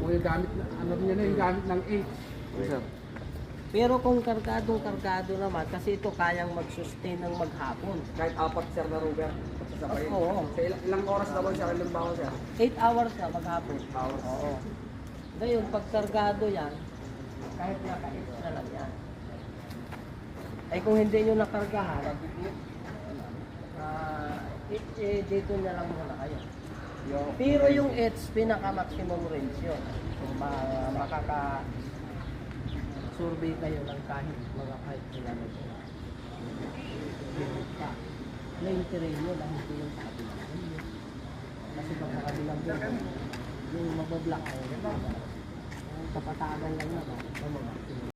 mo yung gamit, na- ano rin yan, yung gamit ng 8. Sir. Pero kung kargadong kargado naman, kasi ito kayang mag-sustain ng maghapon. Kahit apat sir na rubber. Sasabay. Oo. Sa ilang, ilang oras naman sir, ilang bawa sir? 8 hours na maghapon. Hours. Oo. Ngayon, pag kargado yan, kahit naka-extra lang yan. Ay kung hindi nyo nakargahan, ah, eh, eh, dito na lang muna kayo. Pero yung EDS, pinaka-maximum range yun. Kung ma- makaka survey kayo ng kahit mga kahit kilometer. Plain terrain yun, ang hindi yung sabi namin. Kasi pag nakabilang yun, yung mabablock ay yung kapatagan lang naman.